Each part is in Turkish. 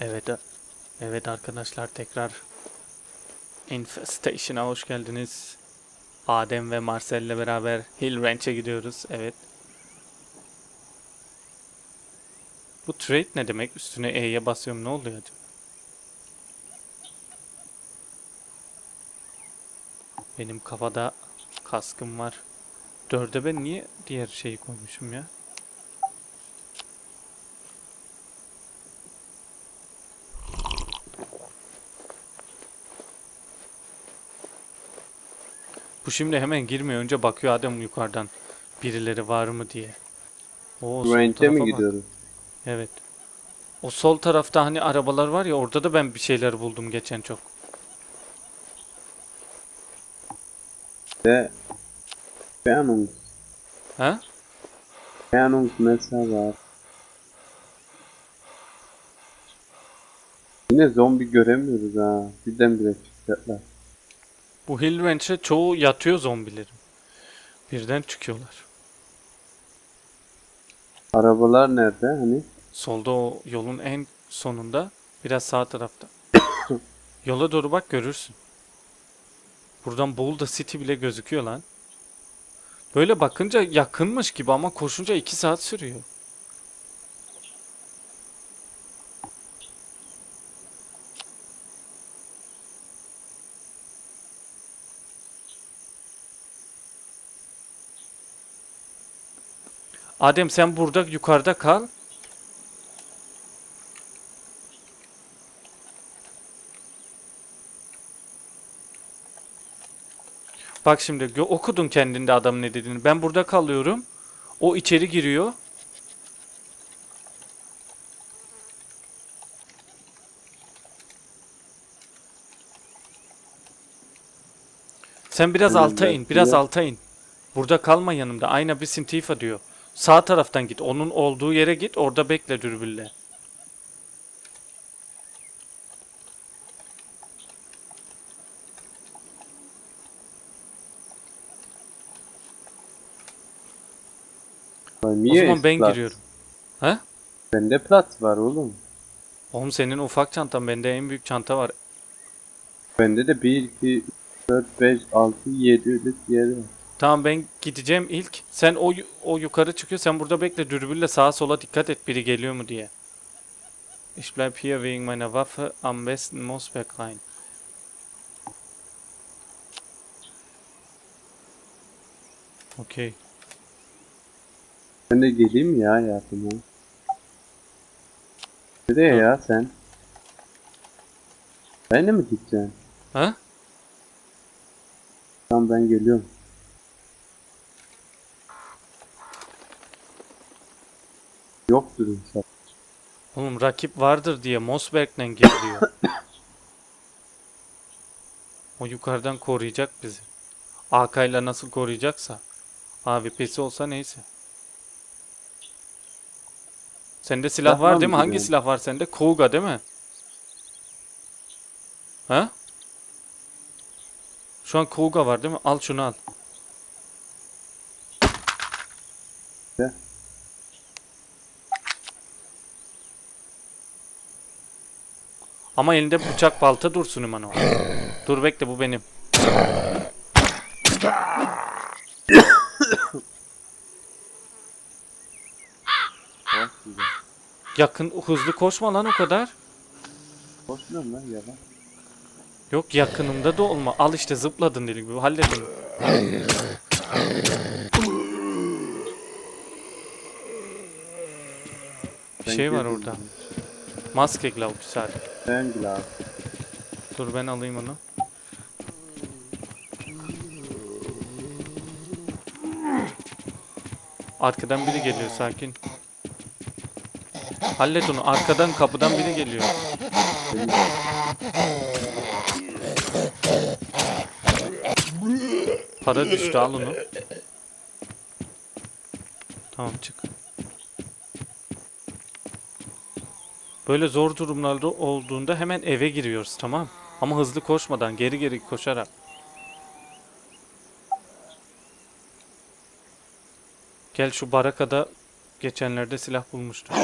Evet, evet arkadaşlar tekrar Infestation'a hoş geldiniz. Adem ve Marcel ile beraber Hill Ranch'e gidiyoruz. Evet. Bu trade ne demek? Üstüne E'ye basıyorum ne oluyor acaba? Benim kafada kaskım var. Dörde ben niye diğer şeyi koymuşum ya? Bu şimdi hemen girmiyor. Önce bakıyor adam yukarıdan. Birileri var mı diye. Range'e tarafa mi bak. gidiyoruz? Evet. O sol tarafta hani arabalar var ya orada da ben bir şeyler buldum geçen çok. Ve Beyanung. Ha? Beyanung mesela var. Yine zombi göremiyoruz ha. Birdenbire çıkacaklar. Bu Hill Ranch'e çoğu yatıyor zombilerin. Birden çıkıyorlar. Arabalar nerede hani? Solda o yolun en sonunda biraz sağ tarafta. Yola doğru bak görürsün. Buradan Boulder City bile gözüküyor lan. Böyle bakınca yakınmış gibi ama koşunca 2 saat sürüyor. Adem sen burada yukarıda kal. Bak şimdi okudun kendinde adam ne dediğini. Ben burada kalıyorum. O içeri giriyor. Sen biraz Aynen, alta in, biraz alta in. Burada kalma yanımda. Ayna bir sintifa diyor. Sağ taraftan git. Onun olduğu yere git. Orada bekle dürbülle. Lan O Niye zaman ben plat? giriyorum. He? Bende plat var oğlum. Oğlum senin ufak çantan. Bende en büyük çanta var. Bende de 1, 2, 3, 4, 5, 6, 7 lik yeri var. Tamam ben gideceğim ilk. Sen o o yukarı çıkıyor. Sen burada bekle. Dürbünle sağa sola dikkat et biri geliyor mu diye. Ich bleib hier wegen meiner Waffe am besten Moosberg rein. Okay. Ben de geleyim ya yardıma. Nereye ya sen? Ben de mi gideceksin? Ha? Tamam ben geliyorum. Yoktur inşallah. Oğlum rakip vardır diye Mossberg'den gir diyor. o yukarıdan koruyacak bizi. AK ile nasıl koruyacaksa. AWP'si olsa neyse. Sende silah var değil mi? Hangi yani? silah var sende? Kuga değil mi? Ha? Şu an Kuga var değil mi? Al şunu al. Ama elinde bıçak balta dursun iman o. Dur bekle bu benim. Yakın hızlı koşma lan o kadar. Koşmuyorum lan yalan. Yok yakınımda da olma. Al işte zıpladın deli gibi. Halledin. Bir Ben şey var orada. Maske glav güzel. Ben abi. Dur ben alayım onu. Arkadan biri geliyor sakin. Hallet onu. Arkadan kapıdan biri geliyor. Para düştü al onu. Tamam çık. Böyle zor durumlarda olduğunda hemen eve giriyoruz tamam. Ama hızlı koşmadan geri geri koşarak. Gel şu barakada geçenlerde silah bulmuştum.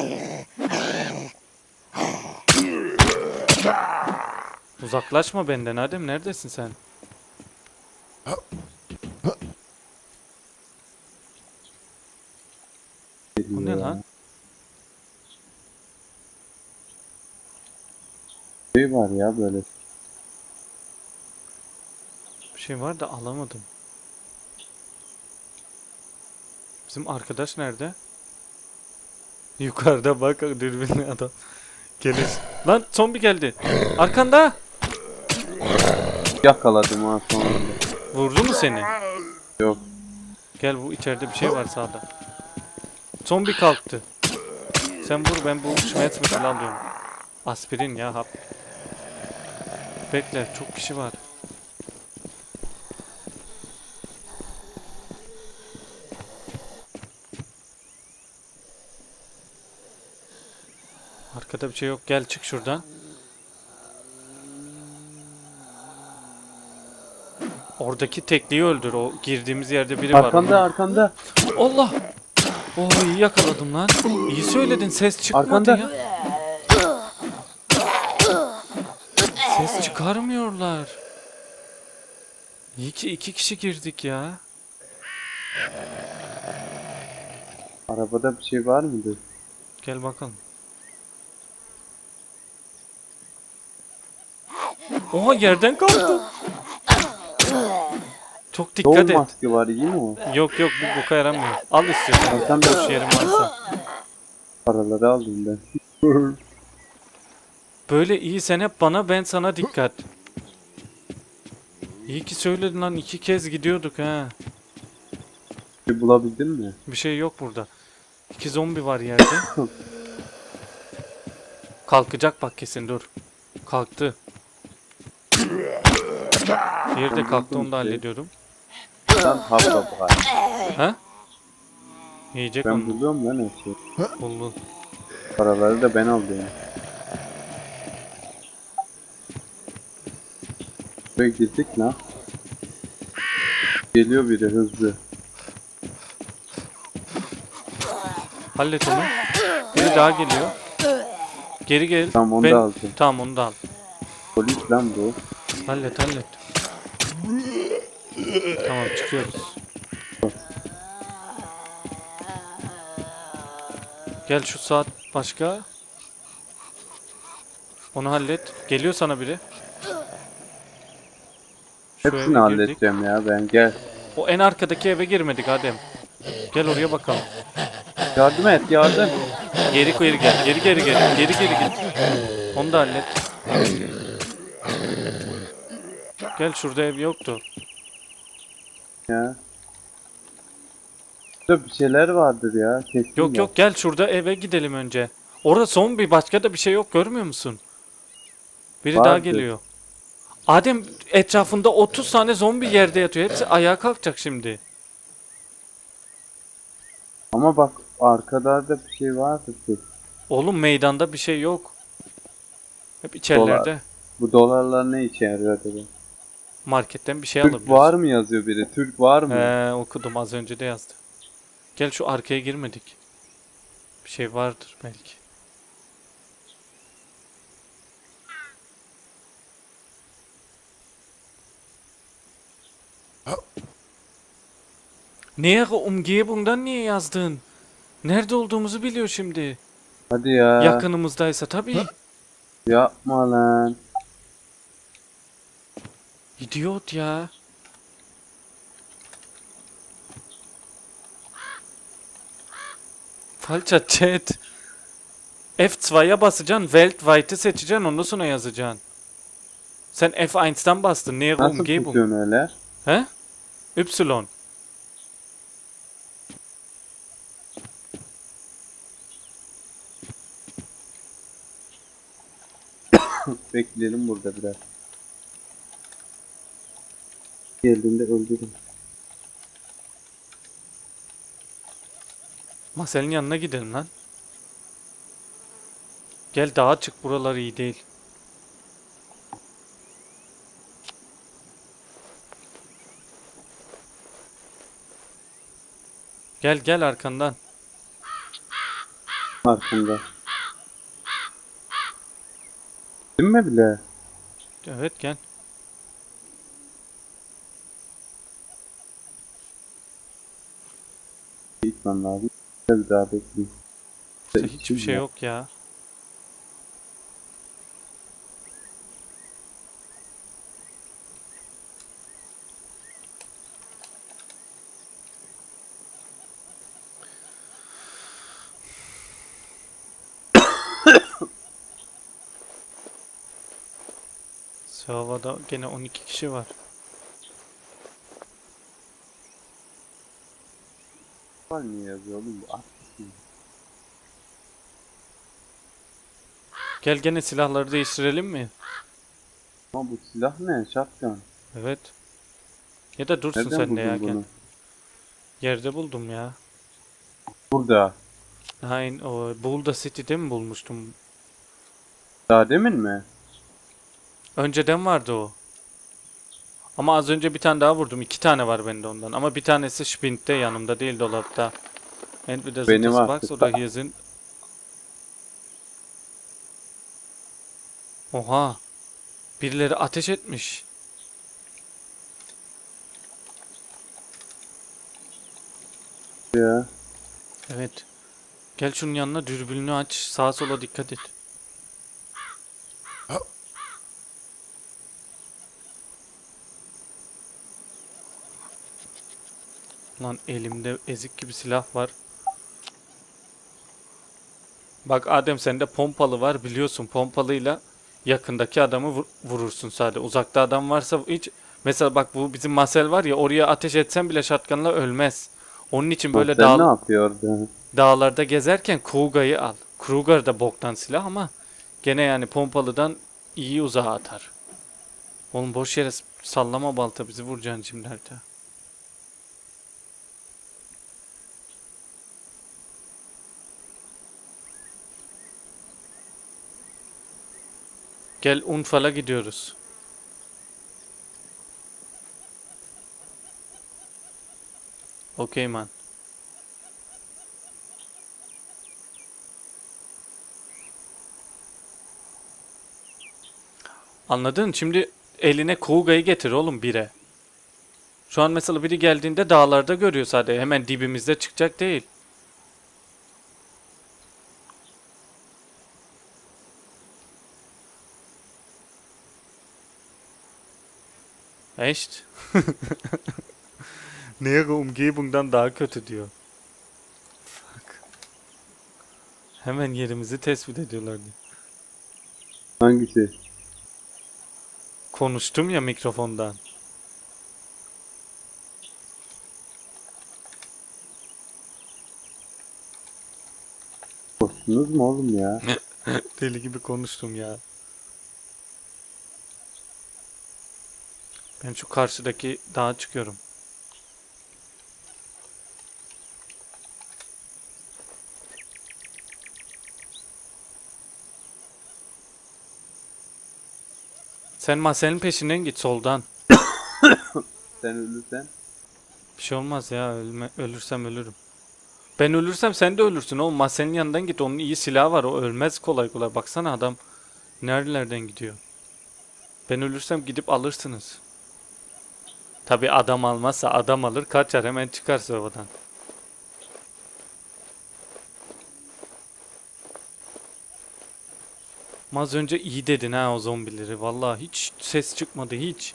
Uzaklaşma benden Adem. Neredesin sen? Bu ne lan? Şey var ya böyle. Bir şey var da alamadım. Bizim arkadaş nerede? Yukarıda bak dürbünlü adam. Gelir. Lan zombi geldi. Arkanda. Yakaladım ha sonunda. Vurdu mu seni? Yok. Gel bu içeride bir şey var sağda. Zombi kalktı. Sen vur ben bu Schmerzmittel alıyorum. Aspirin ya hap. Bekle çok kişi var. Arkada bir şey yok. Gel çık şuradan. Oradaki tekliyi öldür. O girdiğimiz yerde biri var. Arkanda arkanda. Allah! İyi yakaladım lan. İyi söyledin ses çıkmadı Arkanda. ya. Ses çıkarmıyorlar. İyi ki iki kişi girdik ya. Arabada bir şey var mıdır? Gel bakalım. Oha yerden kalktı. Çok Doğum dikkat et. maske var iyi mi o? Yok yok bu boka yaramıyor. Al istiyorsan. Arkanda Boş yerin varsa. paraları aldım ben. Böyle iyi sen hep bana ben sana dikkat. İyi ki söyledin lan iki kez gidiyorduk ha. Bir bulabildin mi? Bir şey yok burada. İki zombi var yerde. Kalkacak bak kesin dur. Kalktı. Diğeri de kalktı onu da hallediyorum. Lan hafta var. Ha? Yiyecek Ben onu. buluyorum lan her şeyi. Buldum. Paraları da ben alıyorum. Buraya girdik lan. Geliyor biri hızlı. Hallet onu. Biri daha geliyor. Geri gel. Tamam onu da aldım. Tamam onu da al. Polis lan bu. Hallet hallet. Tamam çıkıyoruz. Gel şu saat başka. Onu hallet. Geliyor sana biri. Şu eve Hepsini girdik. halledeceğim ya ben gel. O en arkadaki eve girmedik Adem. Gel oraya bakalım. Yardım et yardım. Geri geri gel. Geri geri gel. Geri geri gel. Onu da hallet. Gel şurada ev yoktu. Ya. Burada bir şeyler vardır ya. Kesin Yok yok gel şurada eve gidelim önce. Orada son bir başka da bir şey yok görmüyor musun? Biri daha Vardır. geliyor. Adem etrafında 30 tane zombi yerde yatıyor. Hepsi ayağa kalkacak şimdi. Ama bak arkalarda bir şey kesin. Oğlum meydanda bir şey yok. Hep içerilerde. Bu dolarlar ne işe yarıyor acaba? Marketten bir şey Türk alabiliyorsun. var mı yazıyor biri? Türk var mı? He okudum az önce de yazdı. Gel şu arkaya girmedik. Bir şey vardır belki. Niye Umgebung'dan niye yazdın? Nerede olduğumuzu biliyor şimdi. Hadi ya. Yakınımızdaysa tabii. Yapma lan. İdiot ya. Falscher Chat. F2'ya basacaksın, Weltweit'i seçeceksin, ondan sonra yazacaksın. Sen F1'den bastın, Nähere Nasıl Umgebung. tutuyorsun öyle? He? Y. Bekleyelim burada biraz. Geldiğinde öldürün. Marcel'in yanına gidelim lan. Gel dağa çık, buralar iyi değil. Gel gel arkandan. Arkamda. Değil mi bile? Evet gel. Gitmem lazım. Biraz daha bekleyeyim. İşte hiçbir şey yok ya. Havada gene 12 kişi var. Var mı yazıyor oğlum bu? Gel gene silahları değiştirelim mi? Ama bu silah ne? Shotgun. Evet. Ya da dursun Nereden sen de buldun ya gel. bunu? Yerde buldum ya. Burada. Aynen o Boulder City'de mi bulmuştum? Daha demin mi? Önceden vardı o. Ama az önce bir tane daha vurdum. İki tane var bende ondan. Ama bir tanesi Spint'te yanımda değil dolapta. Entweder Benim das var. Box oder hier sind. Oha. Birileri ateş etmiş. Ya. Evet. Gel şunun yanına dürbününü aç. Sağa sola dikkat et. Lan elimde ezik gibi silah var. Bak Adem sende pompalı var biliyorsun pompalıyla yakındaki adamı vur- vurursun sadece. Uzakta adam varsa hiç mesela bak bu bizim Marcel var ya oraya ateş etsen bile şatkanla ölmez. Onun için böyle Sen dağ ne orada? dağlarda gezerken Kruga'yı al. Kruger da boktan silah ama gene yani pompalıdan iyi uzağa atar. Oğlum boş yere sallama balta bizi vuracaksın şimdi harita. Gel Unfal'a gidiyoruz. Okey man. Anladın? Şimdi eline Kuga'yı getir oğlum bire. Şu an mesela biri geldiğinde dağlarda görüyor sadece. Hemen dibimizde çıkacak değil. Echt? Nähere Umgebung'dan daha kötü diyor. Fuck. Hemen yerimizi tespit ediyorlar diyor. Hangisi? Konuştum ya mikrofondan. Koştunuz mu oğlum ya? Deli gibi konuştum ya. Ben şu karşıdaki dağa çıkıyorum. Sen Marcel'in peşinden git soldan. Sen ölürsen. Bir şey olmaz ya ölme, ölürsem ölürüm. Ben ölürsem sen de ölürsün oğlum. Marcel'in yanından git. Onun iyi silahı var. O ölmez kolay kolay. Baksana adam nerelerden gidiyor. Ben ölürsem gidip alırsınız. Tabi adam almazsa adam alır kaçar hemen çıkar. Ama Az önce iyi dedin ha o zombileri. Vallahi hiç ses çıkmadı hiç.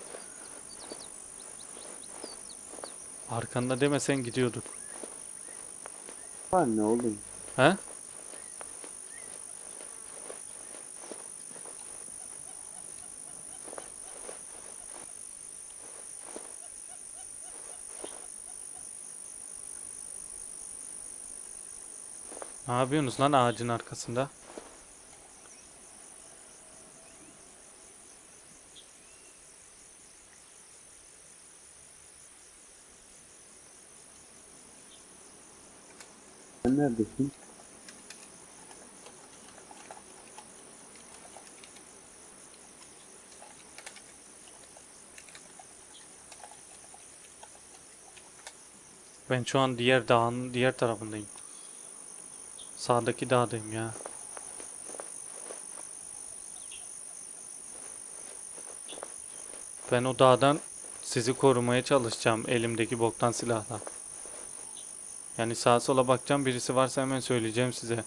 Arkanda demesen gidiyorduk. Var ne oğlum? He? Ne yapıyorsunuz lan ağacın arkasında? Sen neredesin? Ben şu an diğer dağın diğer tarafındayım. Sağdaki dağdayım ya. Ben o dağdan sizi korumaya çalışacağım elimdeki boktan silahla. Yani sağa sola bakacağım birisi varsa hemen söyleyeceğim size.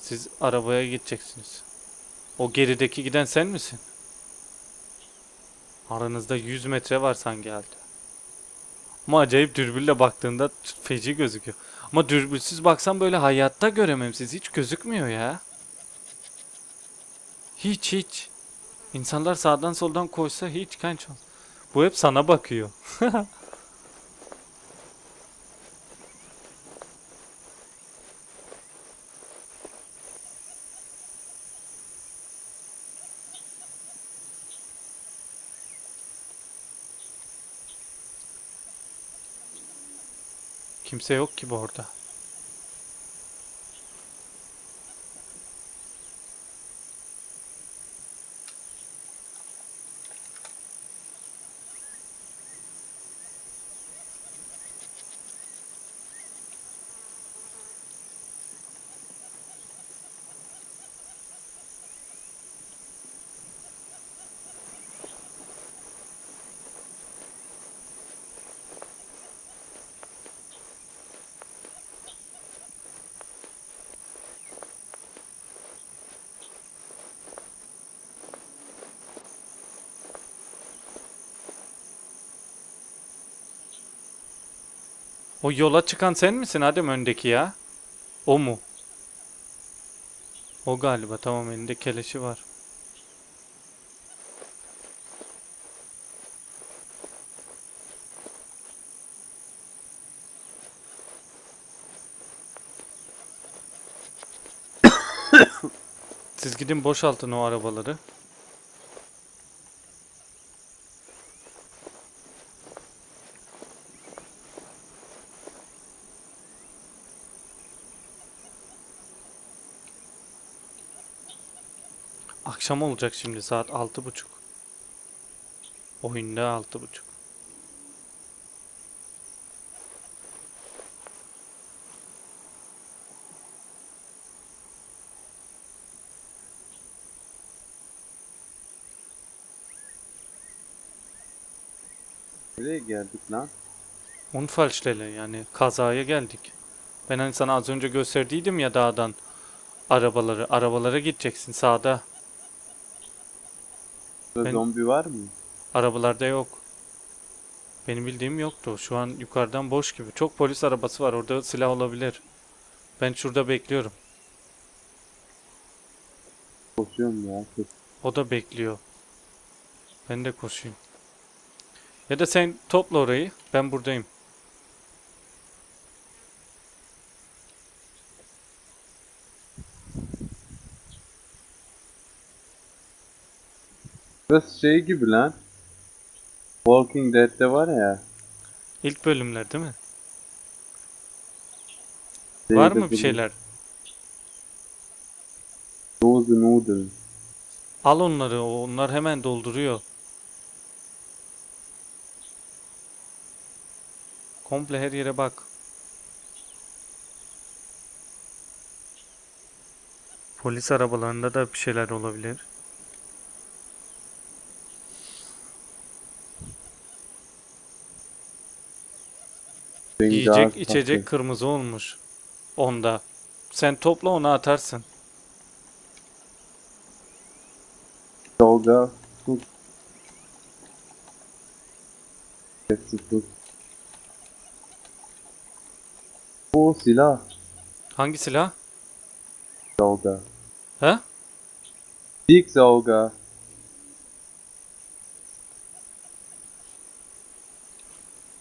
Siz arabaya gideceksiniz. O gerideki giden sen misin? Aranızda 100 metre var sanki halde. Ama acayip dürbünle baktığında feci gözüküyor. Ama dürbünsüz baksam böyle hayatta göremem siz. Hiç gözükmüyor ya. Hiç hiç. İnsanlar sağdan soldan koşsa hiç kanç. Bu hep sana bakıyor. Kimse yok ki bu orada. O yola çıkan sen misin Adem öndeki ya? O mu? O galiba tamam elinde keleşi var. Siz gidin boşaltın o arabaları. Akşam olacak şimdi saat altı buçuk. Oyunda altı buçuk. Nereye geldik lan? Unfallstelle yani kazaya geldik. Ben hani sana az önce gösterdiydim ya dağdan arabaları. Arabalara gideceksin sağda. Ben- zombi var mı? Arabalarda yok. Benim bildiğim yoktu. Şu an yukarıdan boş gibi. Çok polis arabası var. Orada silah olabilir. Ben şurada bekliyorum. Koşuyorum ya. O da bekliyor. Ben de koşayım. Ya da sen topla orayı. Ben buradayım. Burası şey gibi lan. Walking Dead'de var ya. İlk bölümler değil mi? şeyde Var mı bir şeyler? Frozen noodle. Al onları. Onlar hemen dolduruyor. Komple her yere bak. Polis arabalarında da bir şeyler olabilir. Yiyecek içecek kırmızı olmuş. Onda. Sen topla onu atarsın. Tut. O silah. Hangi silah? Dalga. He? Dik dalga.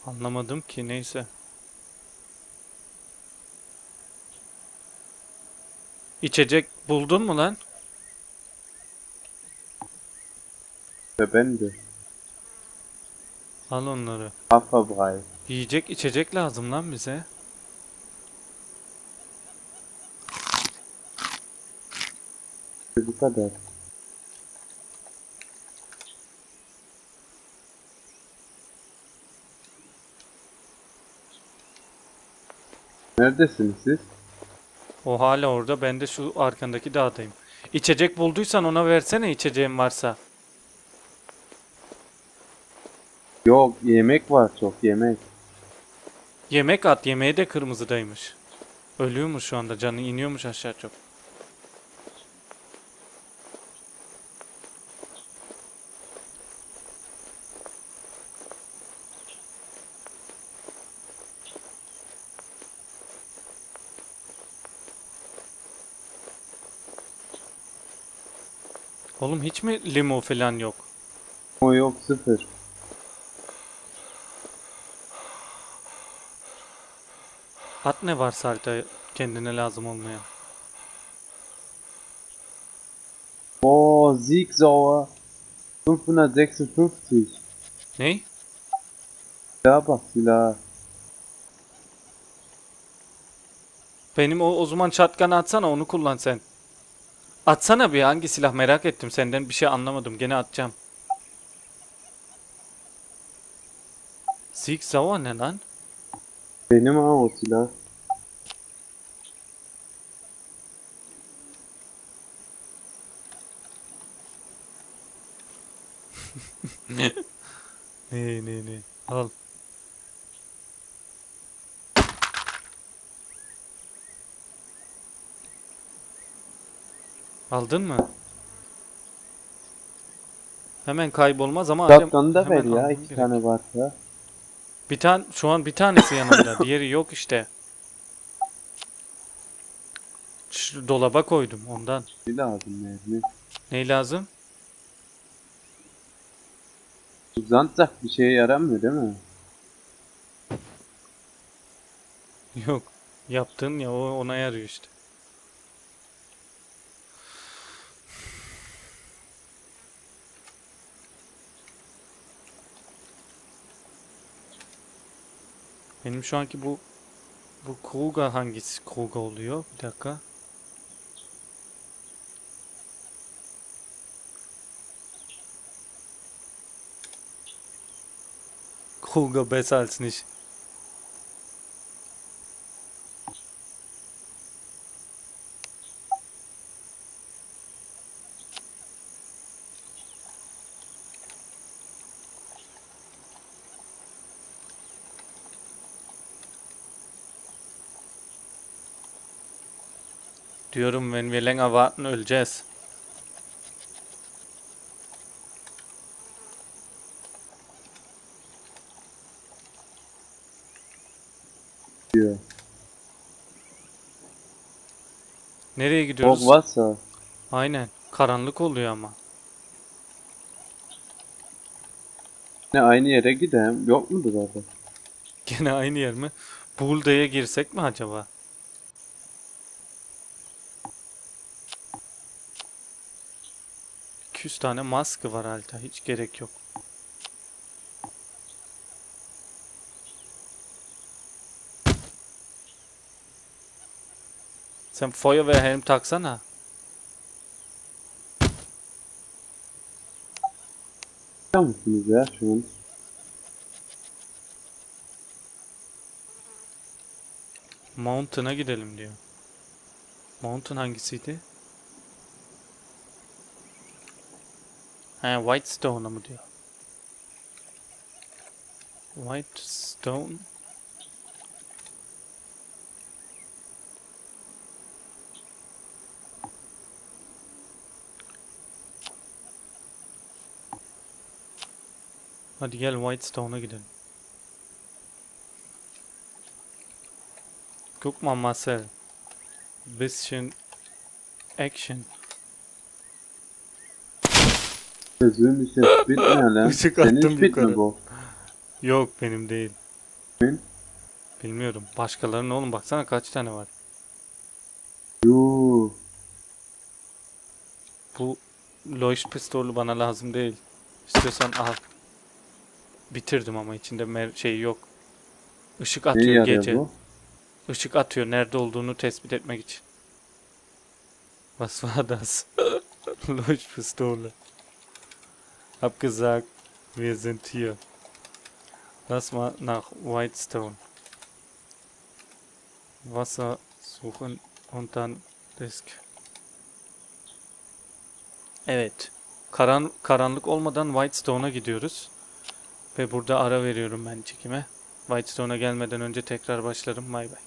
Anlamadım ki neyse. İçecek buldun mu lan? Ve ben de. Al onları. Haferbrei. Yiyecek içecek lazım lan bize. Bu kadar. Neredesiniz siz? O hala orada ben de şu arkandaki dağdayım. İçecek bulduysan ona versene içeceğin varsa. Yok yemek var çok yemek. Yemek at. Yemeği de kırmızıdaymış. Ölüyormuş şu anda. Canı iniyormuş aşağı çok. Oğlum hiç mi limo falan yok? O yok sıfır. At ne varsa harita kendine lazım olmayan. Oo Zigzauer. 556. Ney? Silaha bak silaha. Benim o, o zaman shotgun'ı atsana onu kullan sen. Atsana bir hangi silah merak ettim senden bir şey anlamadım gene atacağım. Zigzauer ne lan? Benim ha o silah. Ne ne ne al. Aldın mı? Hemen kaybolmaz ama Shotgun'u da ver ya iki gerek. tane varsa. Bir tane şu an bir tanesi yanımda. Diğeri yok işte. Şu dolaba koydum ondan. Bir lazım mermi. Ney lazım? Uzanacak bir şeye yaramıyor değil mi? Yok. Yaptın ya o ona yarıyor işte. Benim şu anki bu bu Kuga hangisi Kuga oluyor? Bir dakika. Kuga besser nicht. Diyorum wenn wir länger warten öleceğiz. Diyor. Nereye gidiyoruz? Varsa. Aynen. Karanlık oluyor ama. Ne aynı yere gidelim. Yok mudur orada? Gene aynı yer mi? Buğulda'ya girsek mi acaba? ...200 tane maskı var halde. Hiç gerek yok. Sen Feuerwehrhelm taksana. Biliyor musunuz ya şu an? Mountain'a gidelim diyor. Mountain hangisiydi? He Whitestone'a mı diyor? Whitestone Hadi gel Whitestone'a gidelim. Guck mal Marcel. Bisschen Action. Sözün işte spit ne lan? Işık Senin attım yukarı. mi bu? Yok benim değil. Kimin? Bilmiyorum. Başkalarının oğlum baksana kaç tane var. Yuuu. Bu Loiş pistolü bana lazım değil. İstiyorsan al. Bitirdim ama içinde mer- şey yok. Işık atıyor yarıyor gece. bu? Işık atıyor nerede olduğunu tespit etmek için. Was war das? Leuchtpistole. Hab gesagt, wir sind hier. Lass mal nach Whitestone. Wasser suchen und dann Disk. Evet. Karan karanlık olmadan Whitestone'a gidiyoruz. Ve burada ara veriyorum ben çekime. Whitestone'a gelmeden önce tekrar başlarım. Bay bay.